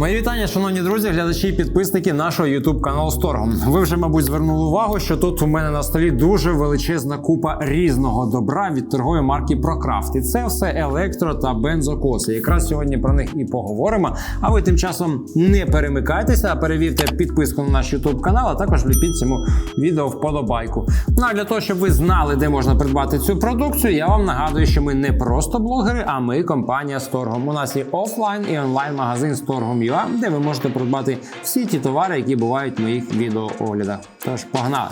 Мої вітання, шановні друзі, глядачі і підписники нашого youtube каналу Сторгу. Ви вже, мабуть, звернули увагу, що тут у мене на столі дуже величезна купа різного добра від торгової марки ProCraft. І це все електро та бензокоси. Якраз сьогодні про них і поговоримо. А ви тим часом не перемикайтеся, а перевірте підписку на наш youtube канал, а також вліпіть цьому відео вподобайку. Ну а для того, щоб ви знали, де можна придбати цю продукцію, я вам нагадую, що ми не просто блогери, а ми компанія Сторгом. У нас є офлайн і онлайн магазин Сторгом.ua, де ви можете придбати всі ті товари, які бувають в моїх відеооглядах. Тож погнали!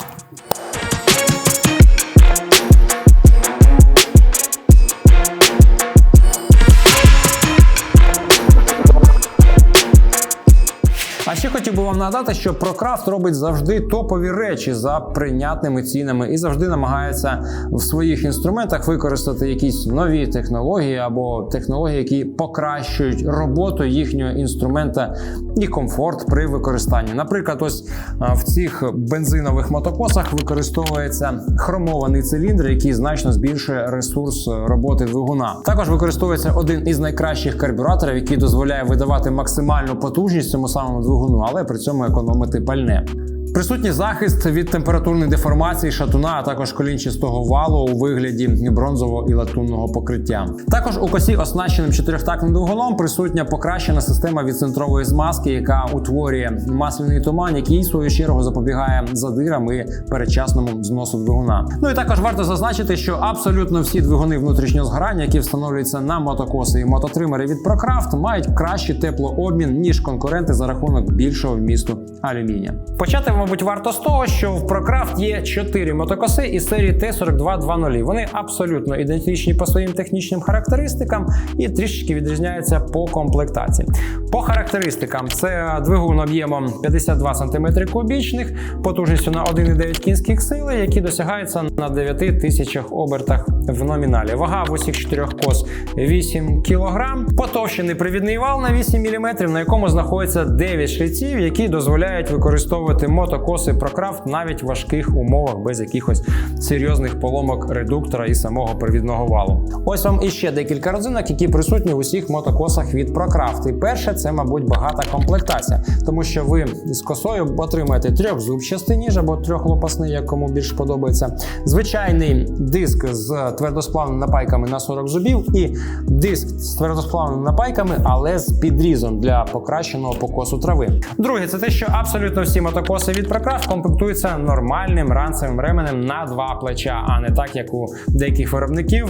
Ще хотів би вам нагадати, що ProCraft робить завжди топові речі за прийнятними цінами і завжди намагається в своїх інструментах використати якісь нові технології або технології, які покращують роботу їхнього інструмента і комфорт при використанні. Наприклад, ось в цих бензинових мотокосах використовується хромований циліндр, який значно збільшує ресурс роботи двигуна. Також використовується один із найкращих карбюраторів, який дозволяє видавати максимальну потужність цьому самому двигуну, але при цьому економити пальне. Присутній захист від температурної деформації шатуна, а також колінчастого валу у вигляді бронзового і латунного покриття. Також у косі, оснащеним чотирьохтактним двигуном, присутня покращена система відцентрової змазки, яка утворює масляний туман, який в свою чергу запобігає задирам і передчасному зносу двигуна. Ну і також варто зазначити, що абсолютно всі двигуни внутрішнього згорання, які встановлюються на мотокоси і мототримери від ProCraft, мають кращий теплообмін ніж конкуренти за рахунок більшого вмісту алюмінія. Почати, мабуть, варто з того, що в ProCraft є 4 мотокоси із серії T4220. Вони абсолютно ідентичні по своїм технічним характеристикам і трішечки відрізняються по комплектації. По характеристикам це двигун об'ємом 52 см кубічних, потужністю на 1,9 кінських сили, які досягаються на 9 тисячах обертах в номіналі. Вага в усіх чотирьох кос 8 кг, потовщений привідний вал на 8 мм, на якому знаходиться 9 шліців, які дозволяють використовувати мотокоси ProCraft навіть в важких умовах без якихось серйозних поломок редуктора і самого привідного валу. Ось вам іще декілька родзинок, які присутні в усіх мотокосах від ProCraft. І перше, це, мабуть, багата комплектація, тому що ви з косою отримаєте трьохзубчастий ніж або трьохлопасний, як кому більш подобається. Звичайний диск з твердосплавними напайками на 40 зубів, і диск з твердосплавними напайками, але з підрізом для покращеного покосу трави. Друге, це те, що абсолютно всі мотокоси від ProCraft комплектується нормальним ранцевим ременем на два плеча, а не так, як у деяких виробників.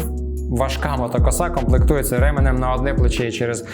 Важка мотокоса комплектується ременем на одне плече і через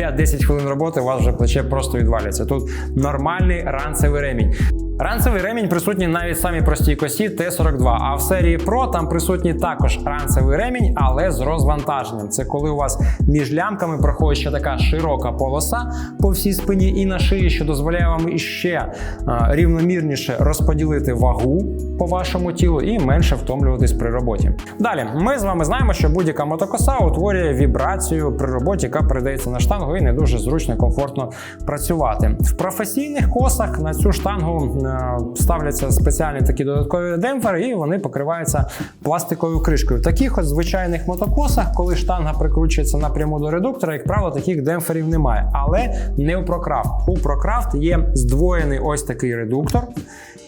5-10 хвилин роботи у вас вже плече просто відвалюється. Тут нормальний ранцевий ремінь. Ранцевий ремінь присутній навіть в самій простій косі Т-42, а в серії Pro там присутній також ранцевий ремінь, але з розвантаженням. Це коли у вас між лямками проходить ще така широка полоса по всій спині і на шиї, що дозволяє вам іще а, рівномірніше розподілити вагу по вашому тілу і менше втомлюватись при роботі. Далі, ми з вами знаємо, що будь-яка мотокоса утворює вібрацію при роботі, яка передається на штангу, і не дуже зручно і комфортно працювати. В професійних косах на цю штангу е, ставляться спеціальні такі додаткові демпфери, і вони покриваються пластиковою кришкою. В таких от звичайних мотокосах, коли штанга прикручується напряму до редуктора, як правило, таких демпферів немає. Але не у ProCraft. У ProCraft є здвоєний ось такий редуктор,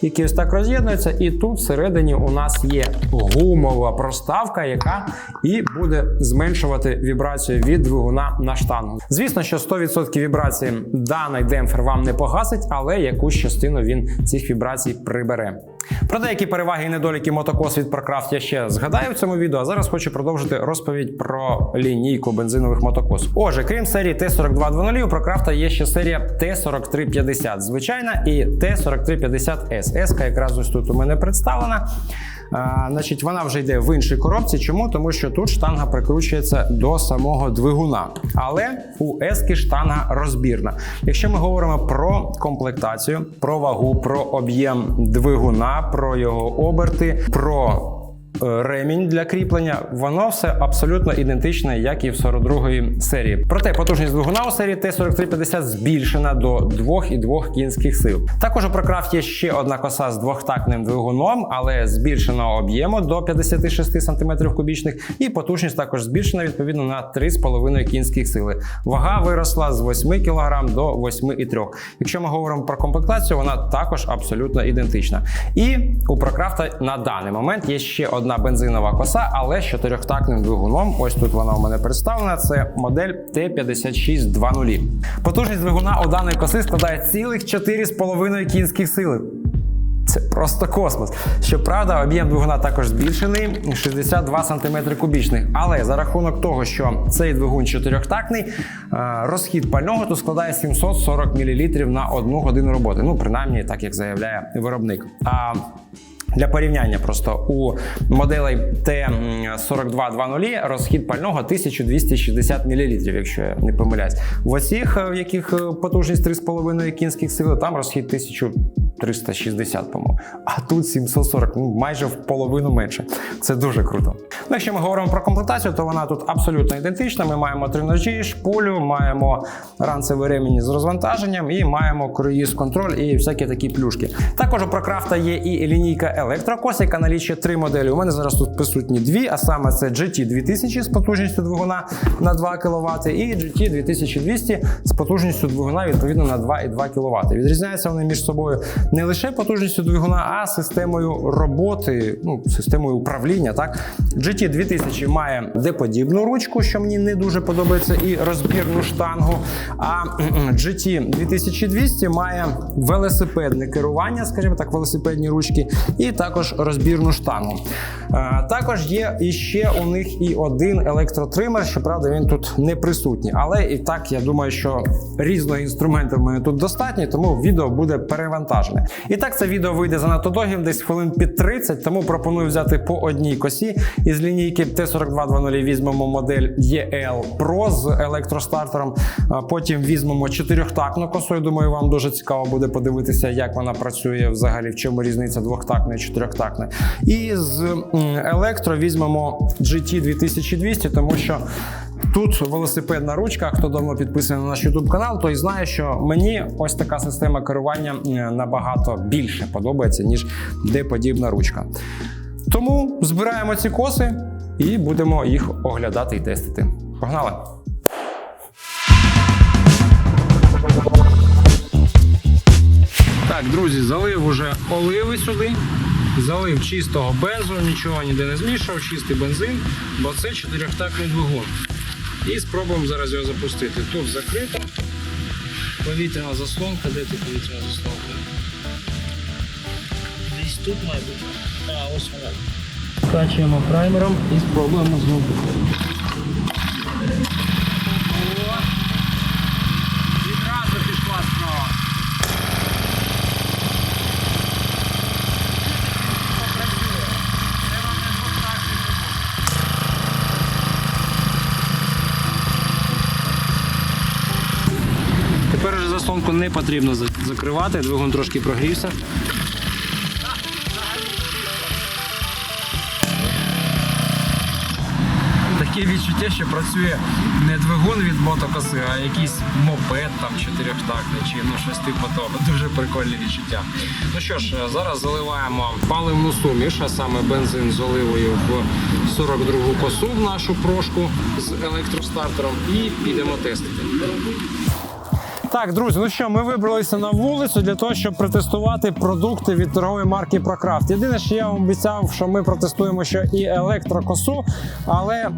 який ось так роз'єднується, і тут всередині у нас є гумова проставка, яка і буде зменшувати вібрацію від двигуна на штангу. Звісно, що 100% вібрації даний демпфер вам не погасить, але якусь частину він цих вібрацій прибере. Про деякі переваги і недоліки мотокос від ProCraft я ще згадаю в цьому відео. А зараз хочу продовжити розповідь про лінійку бензинових мотокос. Отже, крім серії Т-4200, у ProCraft є ще серія Т-4350 звичайна і Т-4350S. S якраз ось тут у мене представлена. Значить, вона вже йде в іншій коробці. Чому? Тому що тут штанга прикручується до самого двигуна. Але у ески штанга розбірна. Якщо ми говоримо про комплектацію, про вагу, про об'єм двигуна, про його оберти, про ремінь для кріплення, воно все абсолютно ідентичне, як і в 42-ї серії. Проте потужність двигуна у серії Т-4350 збільшена до 2,2 кінських сил. Також у Прокрафт є ще одна коса з двохтактним двигуном, але збільшеного об'єму до 56 см кубічних, і потужність також збільшена відповідно на 3,5 кінських сили. Вага виросла з 8 кг до 8,3 Якщо ми говоримо про комплектацію, вона також абсолютно ідентична. І у Прокрафта на даний момент є ще одна бензинова коса, але з чотирьохтактним двигуном. Ось тут вона у мене представлена. Це модель Т5620. Потужність двигуна у даної коси складає цілих 4,5 кінських сили. Це просто космос. Щоправда, об'єм двигуна також збільшений 62 см кубічних. Але за рахунок того, що цей двигун чотирьохтактний, е, розхід пального тут складає 740 мл на одну годину роботи. Ну, принаймні, так як заявляє виробник. А для порівняння просто у моделей Т4220 розхід пального 1260 мл, якщо я не помиляюсь. В оцих, е, в яких е, потужність 3,5 кінських сили, там розхід 1360, по-моєму. А тут 740, ну майже в половину менше. Це дуже круто. Ну, якщо ми говоримо про комплектацію, то вона тут абсолютно ідентична. Ми маємо три ножі, шпулю, маємо ранцевий ремінь з розвантаженням і маємо круїз контроль і всякі такі плюшки. Також у Прокрафта є і лінійка електрокос, яка налічує три моделі. У мене зараз тут присутні дві, а саме це GT 2000 з потужністю двигуна на 2 кВт і GT 2200 з потужністю двигуна відповідно на 2,2 кВт. Відрізняються вони між собою не лише потужністю двигуна, а системою роботи, ну системою управління. Так GT 2000 має деподібну ручку, що мені не дуже подобається, і розбірну штангу. А GT 2200 має велосипедне керування, скажімо так, велосипедні ручки, і також розбірну штангу. Е, Також є іще у них і один електротример, щоправда, він тут не присутній. Але і так я думаю, що різного інструменту в мене тут достатньо, тому відео буде перевантажене. І так це відео вийде занадто довгим, десь хвилин під 30, тому пропоную взяти по одній косі. Із лінійки Т4220 візьмемо модель EL Pro з електростартером. Потім візьмемо чотирьохтактну косу. Я думаю, вам дуже цікаво буде подивитися, як вона працює взагалі, в чому різниця двохтактної і чотирьохтактної. І з електро візьмемо GT 2200, тому що. Тут велосипедна ручка. Хто давно підписаний на наш YouTube канал, той знає, що мені ось така система керування набагато більше подобається, ніж де-подібна ручка. Тому збираємо ці коси і будемо їх оглядати і тестити. Погнали! Так, друзі, залив уже оливи сюди. Залив чистого бензу, нічого ніде не змішав, чистий бензин, бо це чотирьохтактний двигун. І спробуємо зараз його запустити. Тут закрито. Повітряна заслонка, де ти повітряна заслонка? Десь тут має бути. А, ось вона. Скачуємо праймером і спробуємо знову. Тепер не потрібно закривати, двигун трошки прогрівся. Таке відчуття, що працює не двигун від мотокоси, а якийсь мопед там чотирьохтактний чи ну щось типу того. Дуже прикольне відчуття. Ну що ж, зараз заливаємо паливну суміш, а саме бензин з оливою в 42-гу косу в нашу прошку з електростартером і підемо тестити. Так, друзі, ну що, ми вибралися на вулицю для того, щоб протестувати продукти від торгової марки Procraft. Єдине, що я вам обіцяв, що ми протестуємо ще і електрокосу, але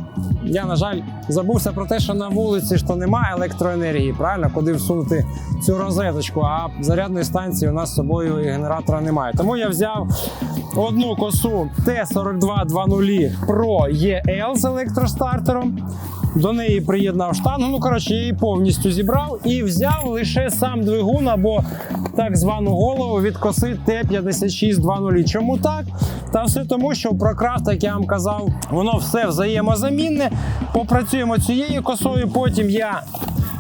я, на жаль, забувся про те, що на вулиці ж то немає електроенергії, правильно, куди всунути цю розеточку, а зарядної станції у нас з собою і генератора немає. Тому я взяв одну косу T4220 Pro EL з електростартером. До неї приєднав штангу. Ну, коротше, я її повністю зібрав і взяв лише сам двигун або так звану голову від коси Т5620. Чому так? Та все тому, що в Procraft, як я вам казав, воно все взаємозамінне. Попрацюємо цією косою, потім я.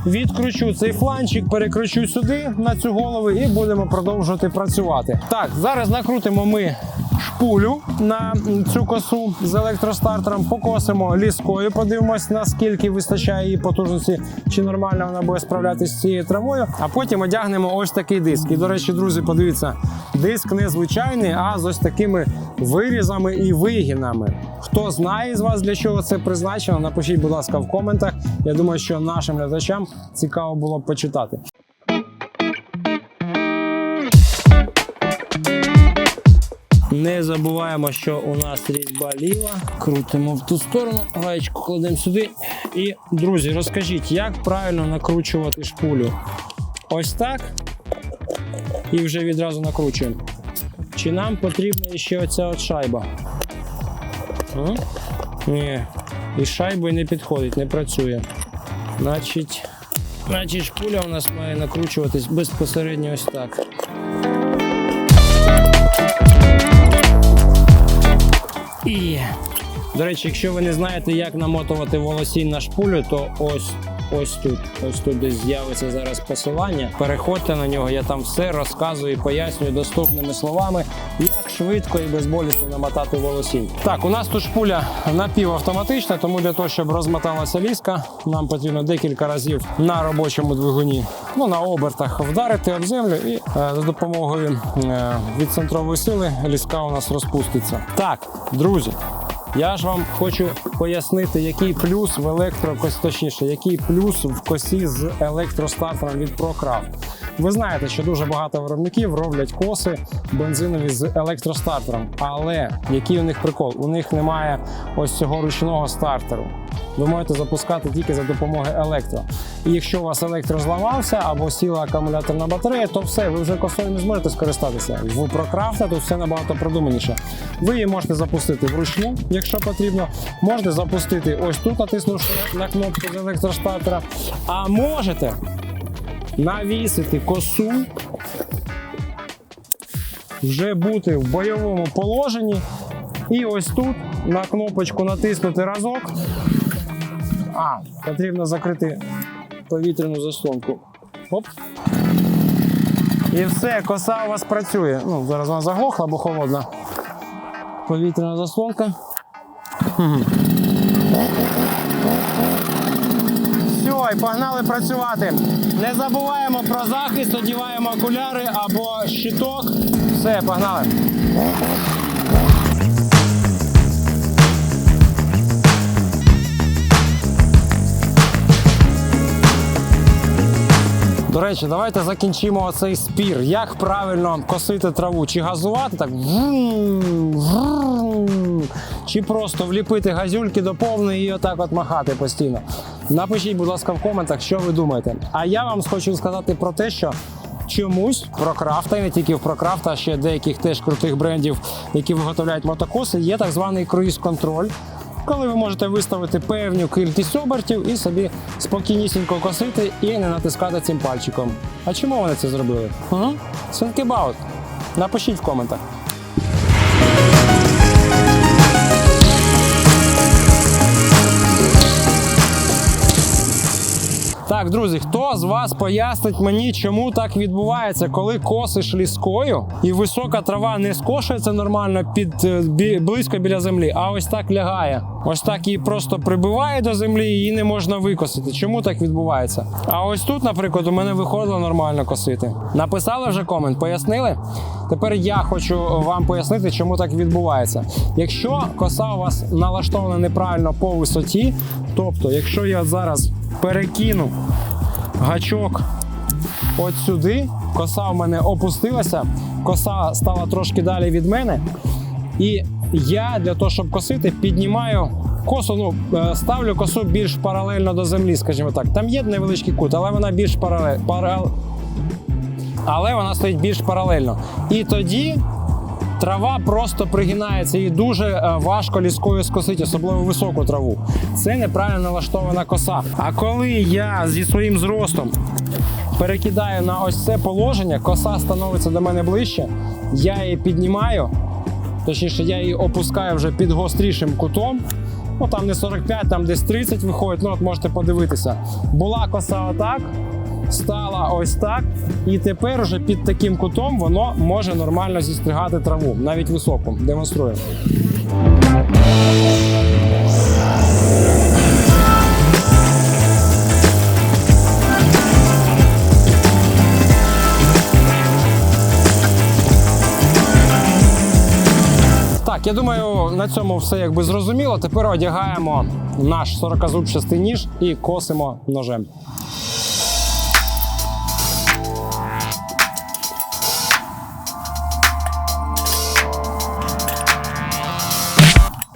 Відкручу цей фланчик, перекручу сюди на цю голову і будемо продовжувати працювати. Так, зараз накрутимо ми шпулю на цю косу з електростартером, покосимо ліскою, подивимось, наскільки вистачає її потужності, чи нормально вона буде справлятися з цією травою. А потім одягнемо ось такий диск. І, до речі, друзі, подивіться, диск не звичайний, а з ось такими вирізами і вигінами. Хто знає з вас для чого це призначено, напишіть, будь ласка, в коментах. Я думаю, що нашим глядачам цікаво було б почитати. Не забуваємо, що у нас різьба ліва. Крутимо в ту сторону, гаєчку кладемо сюди. І, друзі, розкажіть, як правильно накручувати шпулю? Ось так. І вже відразу накручуємо. Чи нам потрібна ще оця от шайба? М? Ні. І шайбою не підходить, не працює. Значить, значить, шпуля у нас має накручуватись безпосередньо ось так. І, до речі, якщо ви не знаєте, як намотувати волосінь на шпулю, то ось. Ось тут, ось тут десь з'явиться зараз посилання. Переходьте на нього, я там все розказую і пояснюю доступними словами, швидко і безболісно намотати волосінь. Так, у нас тут шпуля напівавтоматична, тому для того, щоб розмоталася ліска, нам потрібно декілька разів на робочому двигуні, ну на обертах вдарити об землю, і е, за допомогою е, відцентрової сили ліска у нас розпуститься. Так, друзі. Я ж вам хочу пояснити, який плюс в електрокосі, точніше, який плюс в косі з електростартером від ProCraft. Ви знаєте, що дуже багато виробників роблять коси бензинові з електростартером. Але який у них прикол? У них немає ось цього ручного стартеру. Ви можете запускати тільки за допомогою електро. І якщо у вас електро зламався або сіла акумуляторна батарея, то все, ви вже косою не зможете скористатися. В ProCraft тут все набагато продуманіше. Ви її можете запустити вручну, якщо потрібно. Можете запустити ось тут, натиснувши на кнопку з електростартера. А можете навісити косу, вже бути в бойовому положенні. І ось тут на кнопочку натиснути разок. А, потрібно закрити повітряну заслонку. Оп. І все, коса у вас працює. Ну, зараз вона заглохла, бо холодна. Повітряна заслонка. І погнали працювати. Не забуваємо про захист, одіваємо окуляри або щиток. Все, погнали. До речі, давайте закінчимо оцей спір. Як правильно косити траву? Чи газувати так? Чи просто вліпити газюльки до повної і отак от махати постійно? Напишіть, будь ласка, в коментах, що ви думаєте. А я вам хочу сказати про те, що. Чомусь про крафта, і не тільки в ProCraft, а ще деяких теж крутих брендів, які виготовляють мотокоси, є так званий круїз-контроль, коли ви можете виставити певну кількість обертів і собі спокійнісінько косити і не натискати цим пальчиком. А чому вони це зробили? Угу. Think about. Напишіть в коментах. Так, друзі, хто з вас пояснить мені, чому так відбувається, коли косиш ліскою і висока трава не скошується нормально під е, близько біля землі, а ось так лягає. Ось так її просто прибиває до землі, її не можна викосити. Чому так відбувається? А ось тут, наприклад, у мене виходило нормально косити. Написали вже комент, пояснили? Тепер я хочу вам пояснити, чому так відбувається. Якщо коса у вас налаштована неправильно по висоті, тобто, якщо я зараз перекину гачок от сюди, коса в мене опустилася, коса стала трошки далі від мене. І я для того, щоб косити, піднімаю косу, ну е, ставлю косу більш паралельно до землі, скажімо так. Там є невеличкий кут, але вона більш паралель, парал... але вона стоїть більш паралельно. І тоді трава просто пригинається і дуже е, важко ліскою скосити, особливо високу траву. Це неправильно налаштована коса. А коли я зі своїм зростом перекидаю на ось це положення, коса становиться до мене ближче, я її піднімаю, точніше, я її опускаю вже під гострішим кутом. Ну там не 45, там десь 30 виходить. Ну от можете подивитися. Була коса отак, стала ось так, і тепер уже під таким кутом воно може нормально зістригати траву, навіть високу. Демонструю. Так, я думаю, на цьому все якби зрозуміло. Тепер одягаємо наш 40-зубчастий ніж і косимо ножем.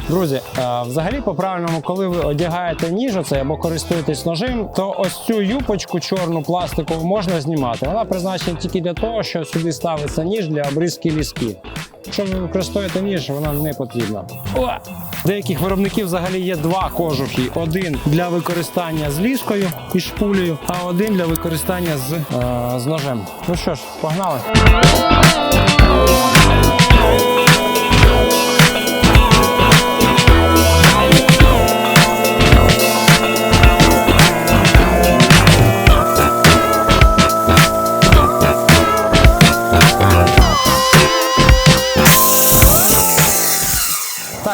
Друзі, е, взагалі, по-правильному, коли ви одягаєте ніж оцей або користуєтесь ножем, то ось цю юпочку чорну пластикову можна знімати. Вона призначена тільки для того, що сюди ставиться ніж для обрізки ліски. Якщо ви використовуєте ніж, вона не потрібна. О! Деяких виробників взагалі є два кожухи: один для використання з ліскою і шпулею, а один для використання з, е, з ножем. Ну що ж, погнали.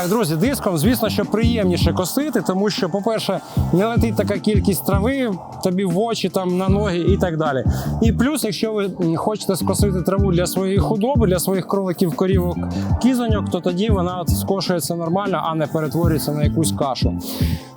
Так, друзі, диском, звісно, що приємніше косити, тому що, по-перше, не летить така кількість трави тобі в очі, там на ноги і так далі. І плюс, якщо ви хочете скосити траву для своєї худоби, для своїх кроликів, корівок, кізоньок, то тоді вона скошується нормально, а не перетворюється на якусь кашу.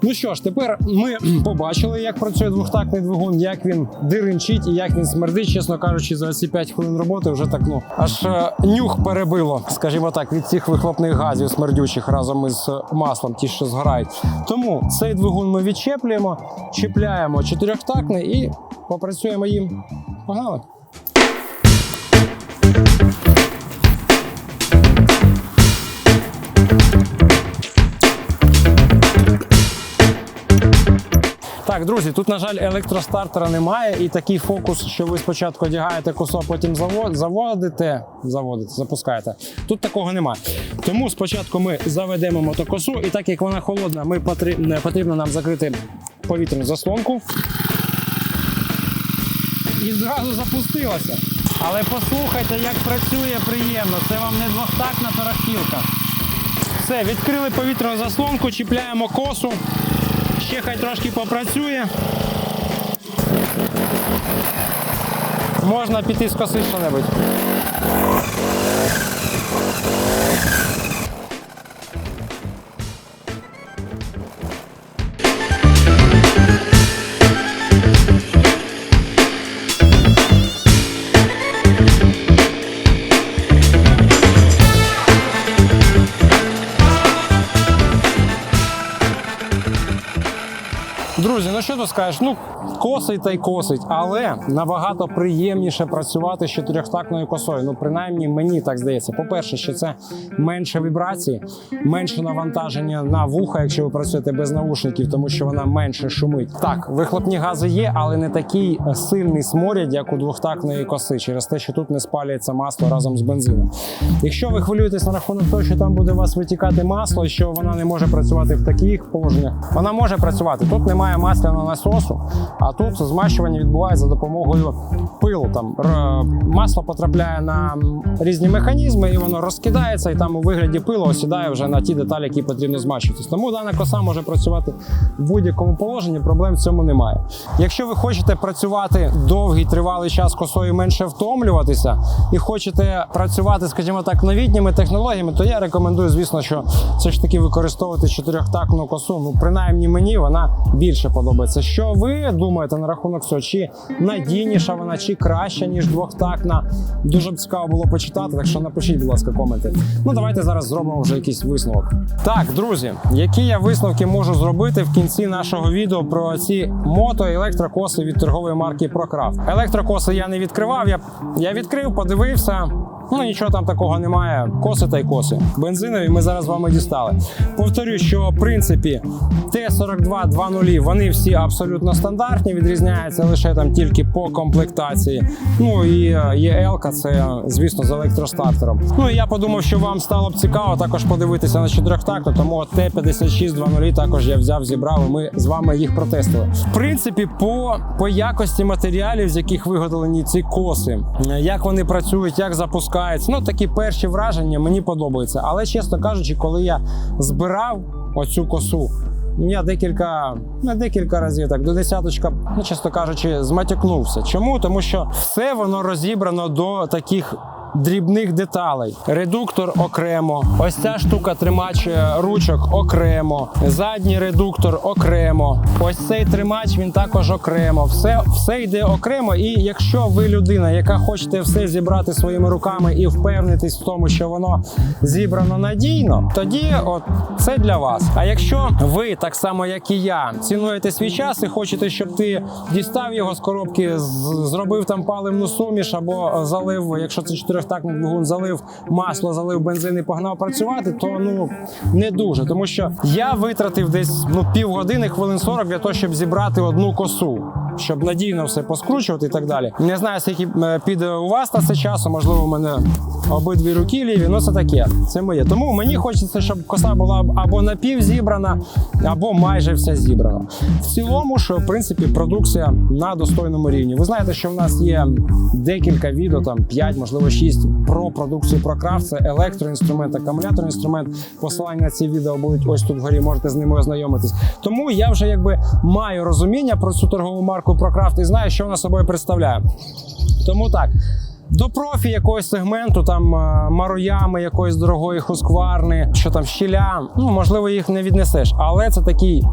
Ну що ж, тепер ми побачили, як працює двохтактний двигун, як він диринчить і як він смердить. Чесно кажучи, за ці 5 хвилин роботи вже так ну аж е, нюх перебило, скажімо так, від цих вихлопних газів смердючих разом із маслом, ті, що згорають. Тому цей двигун ми відчеплюємо, чіпляємо чотирьохтактний і попрацюємо їм. Погнали! Так, друзі, тут, на жаль, електростартера немає, і такий фокус, що ви спочатку одягаєте косу, а потім заводите, заводите, запускаєте. Тут такого немає. Тому спочатку ми заведемо мотокосу, і так як вона холодна, ми потрібно, нам закрити повітряну заслонку. І зразу запустилося. Але послухайте, як працює приємно. Це вам не двохтактна тарахтілка. Все, відкрили повітряну заслонку, чіпляємо косу. Ще хай трошки попрацює. Можна піти скоси що-небудь. Друзі, ну що тут скажеш? Ну, косить та й косить, але набагато приємніше працювати з чотирьохтактною косою. Ну, принаймні, мені так здається. По-перше, що це менше вібрації, менше навантаження на вуха, якщо ви працюєте без наушників, тому що вона менше шумить. Так, вихлопні гази є, але не такий сильний сморід, як у двохтактної коси, через те, що тут не спалюється масло разом з бензином. Якщо ви хвилюєтесь на рахунок того, що там буде у вас витікати масло, що вона не може працювати в таких положеннях, вона може працювати. Тут немає масляного насосу, а тут змащування відбувається за допомогою пилу. Там масло потрапляє на різні механізми, і воно розкидається, і там у вигляді пилу осідає вже на ті деталі, які потрібно змащуватись. Тому дана коса може працювати в будь-якому положенні, проблем в цьому немає. Якщо ви хочете працювати довгий тривалий час косою менше втомлюватися і хочете працювати, скажімо так, новітніми технологіями, то я рекомендую, звісно, що все ж таки використовувати чотирьохтактну косу. Ну, принаймні мені вона більше подобається. Що ви думаєте на рахунок цього? Чи надійніша вона, чи краща, ніж двохтактна? Дуже б цікаво було почитати, так що напишіть, будь ласка, коменти. Ну, давайте зараз зробимо вже якийсь висновок. Так, друзі, які я висновки можу зробити в кінці нашого відео про ці мото-електрокоси від торгової марки ProCraft. Електрокоси я не відкривав. Я, я відкрив, подивився. Ну нічого там такого немає. Коси та й коси. Бензинові ми зараз з вами дістали. Повторю, що в принципі Т-42 2.0 вони всі абсолютно стандартні. Стандартні, відрізняються лише там тільки по комплектації. Ну і е, є L, це звісно з електростартером. Ну і я подумав, що вам стало б цікаво також подивитися на чотирьохтакту, тому Т-5620 також я взяв, зібрав, і ми з вами їх протестили. В принципі, по, по якості матеріалів, з яких виготовлені ці коси, е, як вони працюють, як запускаються. Ну такі перші враження мені подобаються. Але чесно кажучи, коли я збирав оцю косу. Я декілька, не декілька разів так до десяточка, ну чесно кажучи, зматякнувся. Чому? Тому що все воно розібрано до таких. Дрібних деталей. Редуктор окремо. Ось ця штука тримач е, ручок окремо. Задній редуктор окремо. Ось цей тримач він також окремо. Все, все йде окремо. І якщо ви людина, яка хочете все зібрати своїми руками і впевнитись в тому, що воно зібрано надійно, тоді от це для вас. А якщо ви так само, як і я, цінуєте свій час і хочете, щоб ти дістав його з коробки, зробив там паливну суміш або залив, якщо це чотирьохтактний двигун, залив масло, залив бензин і погнав працювати, то ну не дуже. Тому що я витратив десь ну півгодини, хвилин 40 для того, щоб зібрати одну косу. Щоб надійно все поскручувати і так далі. Не знаю, скільки е, піде у вас на це часу. Можливо, у мене обидві руки ліві. Ну це таке. Це моє. Тому мені хочеться, щоб коса була або напів зібрана, або майже вся зібрана. В цілому, що в принципі продукція на достойному рівні. Ви знаєте, що в нас є декілька відео, там 5, можливо 6, про продукцію ProCraft. Це електроінструмент, акумуляторний інструмент. Посилання на ці відео будуть ось тут вгорі. Можете з ними ознайомитись. Тому я вже якби маю розуміння про цю торгову марку ProCraft і знає, що вона собою представляє. Тому так. До профі якогось сегменту, там е, мароями якоїсь дорогої хускварни, що там щіля, ну можливо, їх не віднесеш, але це такий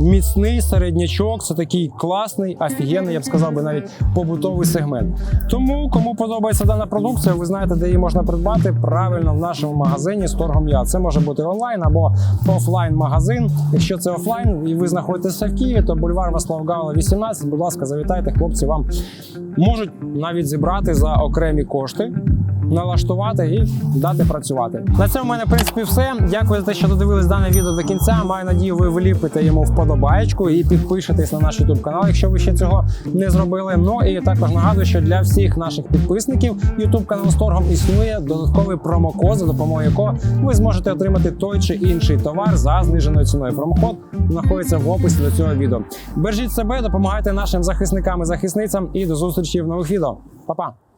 міцний середнячок, це такий класний, офігенний, я б сказав би навіть побутовий сегмент. Тому кому подобається дана продукція, ви знаєте, де її можна придбати правильно в нашому магазині з торгом я. Це може бути онлайн або офлайн магазин. Якщо це офлайн і ви знаходитеся в Києві, то бульвар Васлав Гавла 18. Будь ласка, завітайте, хлопці вам можуть навіть зібрати за окремі кошти. Налаштувати і дати працювати. На цьому в мене в принципі все. Дякую за те, що додивились дане відео до кінця. Маю надію, ви вліпите йому вподобаєчку і підпишетесь на наш YouTube канал, якщо ви ще цього не зробили. Ну і також нагадую, що для всіх наших підписників YouTube канал з торгом існує додатковий промокод, за допомогою якого ви зможете отримати той чи інший товар за зниженою ціною. Промокод знаходиться в описі до цього відео. Бережіть себе, допомагайте нашим захисникам і захисницям. І до зустрічі в нових відео. Па-па!